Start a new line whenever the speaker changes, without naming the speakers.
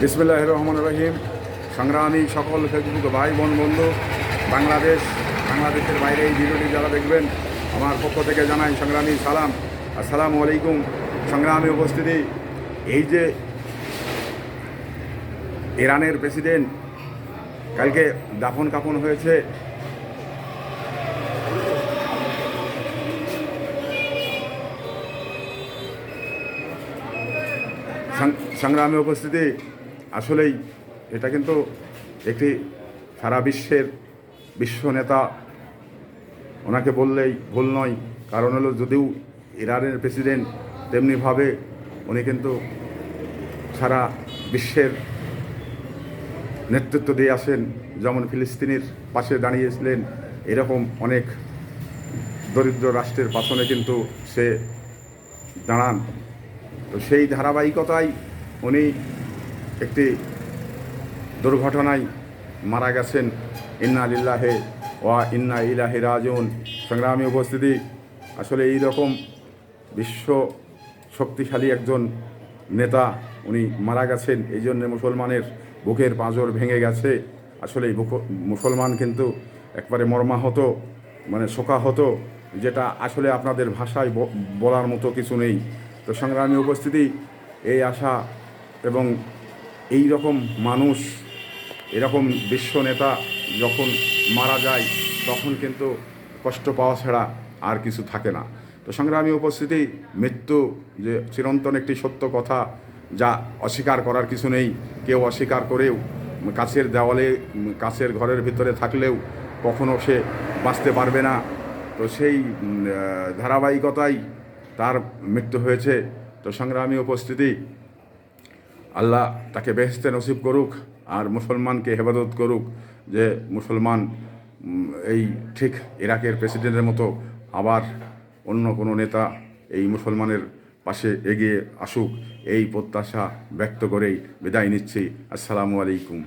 বিসমুল্লাহ রহমান রহিম সংগ্রামী সকল ফেসবুক ভাই, বোন, বন্ধু, বাংলাদেশ, বাংলাদেশের বাইরে এই ভিডিওটি যারা দেখবেন, আমার পক্ষ থেকে জানাই সংগ্রামী সালাম। আসসালামু আলাইকুম। সংগ্রামী উপস্থিতি, এই যে ইরানের প্রেসিডেন্ট কালকে দাফন কাফন হয়েছে সংগ্রামে উপস্থিতি আসলেই এটা কিন্তু একটি সারা বিশ্বের বিশ্ব নেতা ওনাকে বললেই ভুল নয়। কারণ হলো যদিও ইরানের প্রেসিডেন্ট তেমনিভাবে উনি কিন্তু সারা বিশ্বের নেতৃত্ব দিয়ে আসেন। যেমন ফিলিস্তিনের পাশে দাঁড়িয়েছিলেন এরকম অনেক দরিদ্র রাষ্ট্রের পাশনে কিন্তু সে দাঁড়ান। তো সেই ধারাবাহিকতায় উনি একটি দুর্ঘটনায় মারা গেছেন। ইন্না লিল্লাহে ওয়া ইন্না ইলাহে রাজন সংগ্রামী উপস্থিতি, আসলে এই রকম বিশ্ব শক্তিশালী একজন নেতা, উনি মারা গেছেন। এই জন্য মুসলমানের বুকের পাঁজর ভেঙে গেছে। আসলে মুসলমান কিন্তু একবারে মর্মাহত মানে শোকাহত, যেটা আসলে আপনাদের ভাষায় বলার মতো কিছু নেই। তো সংগ্রামী উপস্থিতি, এই আশা এবং এই রকম মানুষ এরকম বিশ্ব নেতা যখন মারা যায়, তখন কিন্তু কষ্ট পাওয়া ছাড়া আর কিছু থাকে না। তো সংগ্রামী উপস্থিতি, মৃত্যু যে চিরন্তন একটি সত্য কথা যা অস্বীকার করার কিছু নেই, কেউ অস্বীকার করেও কাছের দেওয়ালে, কাছের ঘরের ভিতরে থাকলেও কখনো সে বাঁচতে পারবে না। তো সেই ধারাবাহিকতায় তার মৃত্যু হয়েছে। তো সংগ্রামী উপস্থিতি আল্লাহ তাকে বেহেস্তে নসিব করুক আর মুসলমানকে হেফাজত করুক যে মুসলমান এই ঠিক ইরাকের প্রেসিডেন্টের মতো আবার অন্য কোনো নেতা এই মুসলমানের পাশে এগিয়ে আসুক, এই প্রত্যাশা ব্যক্ত করেই বিদায় নিচ্ছি। আসসালামু আলাইকুম।